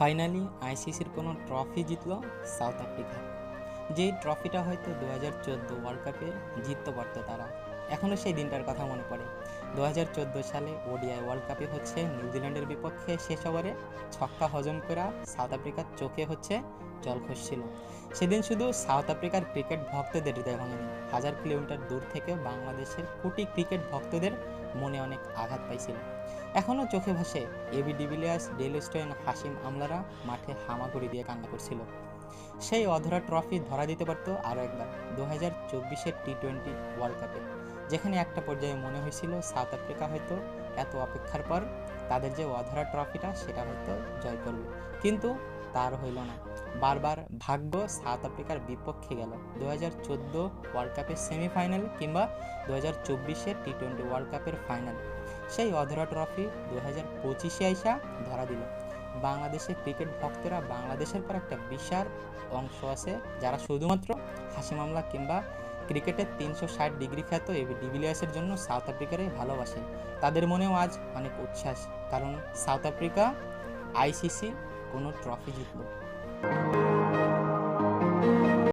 Finally আইসিসির কোনো trophy জিতলো সাউথ আফ্রিকা যেই ট্রফিটা হয়তো দু হাজার চোদ্দ ওয়ার্ল্ড কাপে জিততে পারতো তারা। এখনও সেই দিনটার কথা মনে পড়ে। দু হাজার চোদ্দ সালে ওডিআই ওয়ার্ল্ড কাপে হচ্ছে নিউজিল্যান্ডের বিপক্ষে শেষ ওভারে ছক্কা হজম করা সাউথ আফ্রিকার চোখে হচ্ছে জল খসছিল। সেদিন শুধু সাউথ আফ্রিকার ক্রিকেট ভক্তদের হৃদয় ভাঙেনি। হাজার কিলোমিটার দূর থেকে বাংলাদেশের কোটি ক্রিকেট ভক্তদের মনে অনেক আঘাত পাইছিল। এখনও চোখে ভাসে AB de Villiers Dale Steyn Hashim আমলারা মাঠে হামাগুড়ি দিয়ে কান্না করছিল। সেই অধরা ট্রফি ধরা দিতে পারতো আরও একবার দু হাজার চব্বিশের টি টোয়েন্টি ওয়ার্ল্ড কাপে, যেখানে একটা পর্যায়ে মনে হয়েছিল সাউথ আফ্রিকা হয়তো এত অপেক্ষার পর তাদের যে অধরা ট্রফিটা সেটা হয়তো জয় করবে। কিন্তু তার হইল না। বারবার ভাগ্য সাউথ আফ্রিকার বিপক্ষে গেল। দু হাজার চোদ্দ ওয়ার্ল্ড কাপের সেমিফাইনাল কিংবা দু হাজার চব্বিশের টি টোয়েন্টি ওয়ার্ল্ড কাপের ফাইনাল সেই অধরা ট্রফি দু হাজার পঁচিশে আইসা ধরা দিল। বাংলাদেশের ক্রিকেট ভক্তরা বাংলাদেশের পর একটা বিশাল অংশ আছে, যারা শুধুমাত্র হাসি মামলা কিংবা ক্রিকেটের তিনশো ষাট ডিগ্রি খ্যাত এবি ডিভিলিয়ার্সের জন্য সাউথ আফ্রিকারে ভালোবাসে। তাদের মনেও আজ অনেক উচ্ছ্বাস, কারণ সাউথ আফ্রিকা আইসিসি কোনো ট্রফি জিতলো